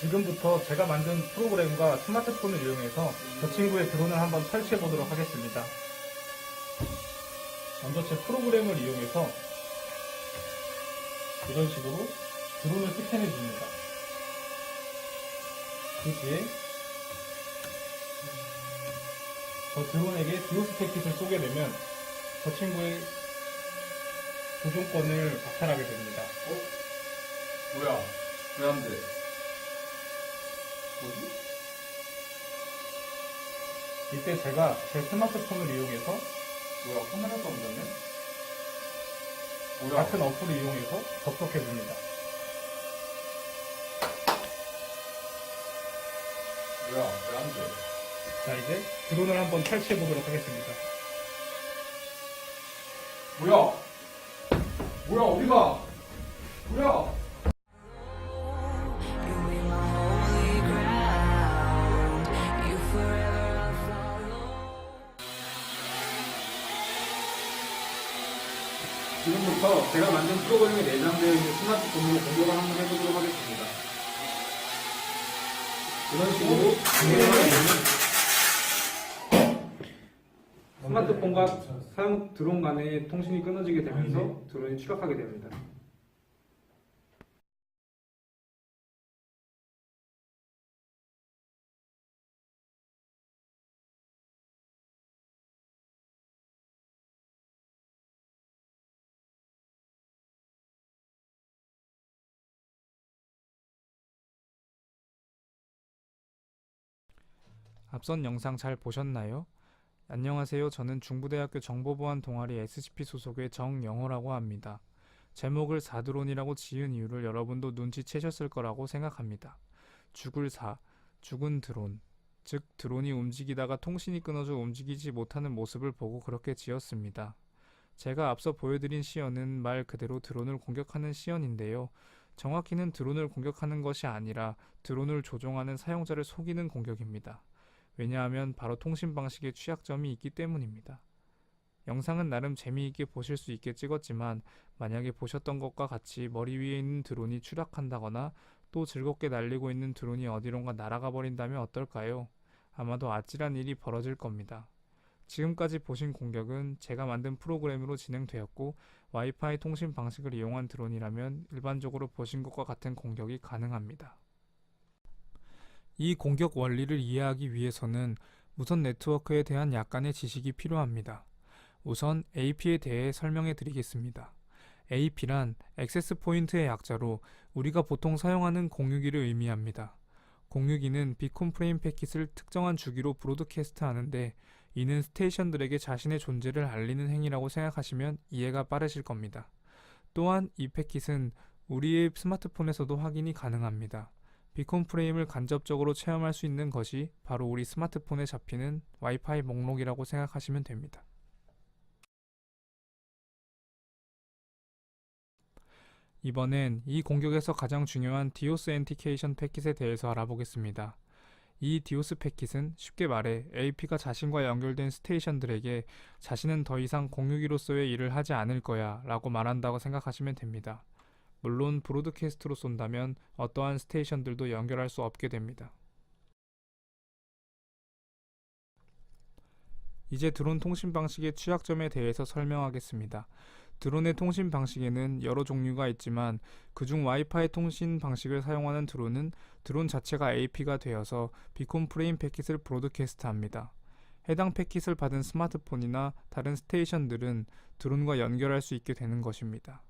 지금부터 제가 만든 프로그램과 스마트폰을 이용해서 저 친구의 드론을 한번 설치해 보도록 하겠습니다. 먼저 제 프로그램을 이용해서 이런 식으로 드론을 스캔해 줍니다. 그 뒤에 저 드론에게 디오스 패킷을 쏘게 되면 저 친구의 조종권을 박탈하게 됩니다. 뭐야? 왜 안 돼? 뭐지? 이때 제가 제 스마트폰을 이용해서 뭐야? 카메라도 안 되네? 뭐야? 같은 어플을 이용해서 접속해 줍니다. 뭐야? 왜 안 돼? 자 이제 드론을 한번 설치해 보도록 하겠습니다. 뭐야? 뭐야? 어디가? 뭐야? 지금부터 제가 만든 프로그램에 내장되어 있는 스마트폰으로 공격을 한번 해보도록 하겠습니다. 이런 식으로 공격을 하면 스마트폰과 사용 드론 간의 통신이 끊어지게 되면서 드론이 추락하게 됩니다. 앞선 영상 잘 보셨나요? 안녕하세요. 저는 중부대학교 정보보안 동아리 SCP 소속의 정영호라고 합니다. 제목을 사드론이라고 지은 이유를 여러분도 눈치채셨을 거라고 생각합니다. 죽을 사, 죽은 드론. 즉, 드론이 움직이다가 통신이 끊어져 움직이지 못하는 모습을 보고 그렇게 지었습니다. 제가 앞서 보여드린 시연은 말 그대로 드론을 공격하는 시연인데요. 정확히는 드론을 공격하는 것이 아니라 드론을 조종하는 사용자를 속이는 공격입니다. 왜냐하면 바로 통신 방식에 취약점이 있기 때문입니다. 영상은 나름 재미있게 보실 수 있게 찍었지만 만약에 보셨던 것과 같이 머리 위에 있는 드론이 추락한다거나 또 즐겁게 날리고 있는 드론이 어디론가 날아가 버린다면 어떨까요? 아마도 아찔한 일이 벌어질 겁니다. 지금까지 보신 공격은 제가 만든 프로그램으로 진행되었고 와이파이 통신 방식을 이용한 드론이라면 일반적으로 보신 것과 같은 공격이 가능합니다. 이 공격 원리를 이해하기 위해서는 무선 네트워크에 대한 약간의 지식이 필요합니다. 우선 AP에 대해 설명해 드리겠습니다. AP란 액세스 포인트의 약자로 우리가 보통 사용하는 공유기를 의미합니다. 공유기는 비콘 프레임 패킷을 특정한 주기로 브로드캐스트 하는데 이는 스테이션들에게 자신의 존재를 알리는 행위라고 생각하시면 이해가 빠르실 겁니다. 또한 이 패킷은 우리의 스마트폰에서도 확인이 가능합니다. 비콘 프레임을 간접적으로 체험할 수 있는 것이 바로 우리 스마트폰에 잡히는 와이파이 목록이라고 생각하시면 됩니다. 이번엔 이 공격에서 가장 중요한 디오스 엔티케이션 패킷에 대해서 알아보겠습니다. 이 디오스 패킷은 쉽게 말해 AP가 자신과 연결된 스테이션들에게 자신은 더 이상 공유기로서의 일을 하지 않을 거야 라고 말한다고 생각하시면 됩니다. 물론 브로드캐스트로 쏜다면 어떠한 스테이션들도 연결할 수 없게 됩니다. 이제 드론 통신 방식의 취약점에 대해서 설명하겠습니다. 드론의 통신 방식에는 여러 종류가 있지만 그중 와이파이 통신 방식을 사용하는 드론은 드론 자체가 AP가 되어서 비콘 프레임 패킷을 브로드캐스트합니다. 해당 패킷을 받은 스마트폰이나 다른 스테이션들은 드론과 연결할 수 있게 되는 것입니다.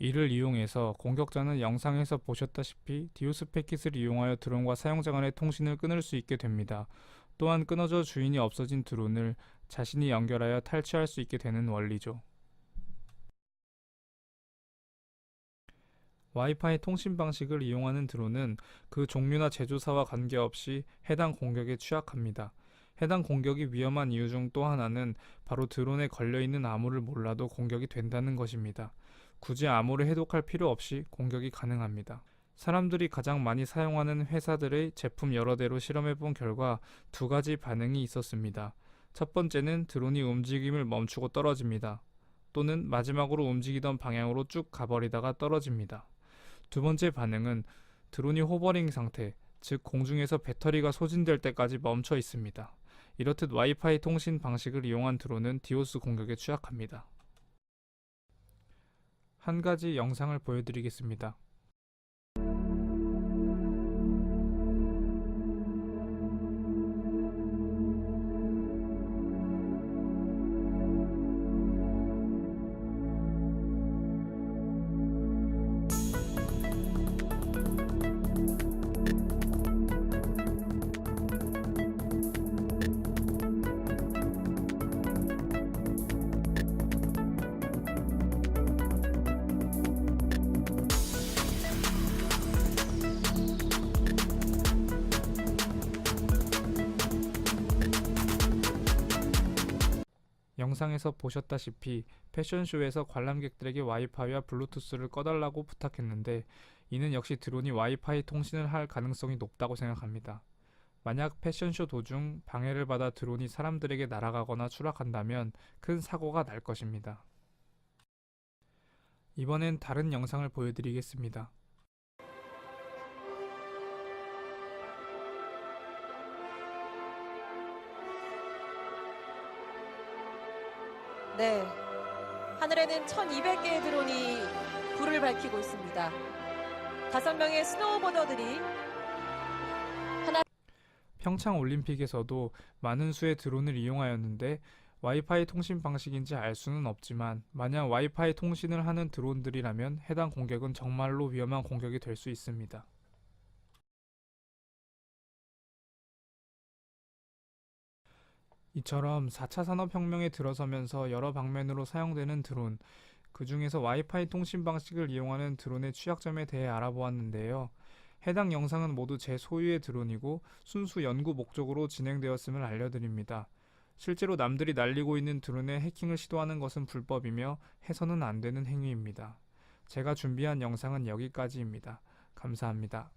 이를 이용해서 공격자는 영상에서 보셨다시피 디오스 패킷을 이용하여 드론과 사용자 간의 통신을 끊을 수 있게 됩니다. 또한 끊어져 주인이 없어진 드론을 자신이 연결하여 탈취할 수 있게 되는 원리죠. 와이파이 통신 방식을 이용하는 드론은 그 종류나 제조사와 관계없이 해당 공격에 취약합니다. 해당 공격이 위험한 이유 중 또 하나는 바로 드론에 걸려있는 암호를 몰라도 공격이 된다는 것입니다. 굳이 암호를 해독할 필요 없이 공격이 가능합니다. 사람들이 가장 많이 사용하는 회사들의 제품 여러 대로 실험해 본 결과 두 가지 반응이 있었습니다. 첫 번째는 드론이 움직임을 멈추고 떨어집니다. 또는 마지막으로 움직이던 방향으로 쭉 가버리다가 떨어집니다. 두 번째 반응은 드론이 호버링 상태, 즉 공중에서 배터리가 소진될 때까지 멈춰 있습니다. 이렇듯 와이파이 통신 방식을 이용한 드론은 디오스 공격에 취약합니다. 한 가지 영상을 보여드리겠습니다. 영상에서 보셨다시피 패션쇼에서 관람객들에게 와이파이와 블루투스를 꺼달라고 부탁했는데 이는 역시 드론이 와이파이 통신을 할 가능성이 높다고 생각합니다. 만약 패션쇼 도중 방해를 받아 드론이 사람들에게 날아가거나 추락한다면 큰 사고가 날 것입니다. 이번엔 다른 영상을 보여드리겠습니다. 네. 하늘에는 1200개의 드론이 불을 밝히고 있습니다. 다섯 명의 스노우보더들이 평창 올림픽에서도 많은 수의 드론을 이용하였는데 와이파이 통신 방식인지 알 수는 없지만 만약 와이파이 통신을 하는 드론들이라면 해당 공격은 정말로 위험한 공격이 될 수 있습니다. 이처럼 4차 산업혁명에 들어서면서 여러 방면으로 사용되는 드론, 그 중에서 와이파이 통신 방식을 이용하는 드론의 취약점에 대해 알아보았는데요. 해당 영상은 모두 제 소유의 드론이고 순수 연구 목적으로 진행되었음을 알려드립니다. 실제로 남들이 날리고 있는 드론에 해킹을 시도하는 것은 불법이며 해서는 안 되는 행위입니다. 제가 준비한 영상은 여기까지입니다. 감사합니다.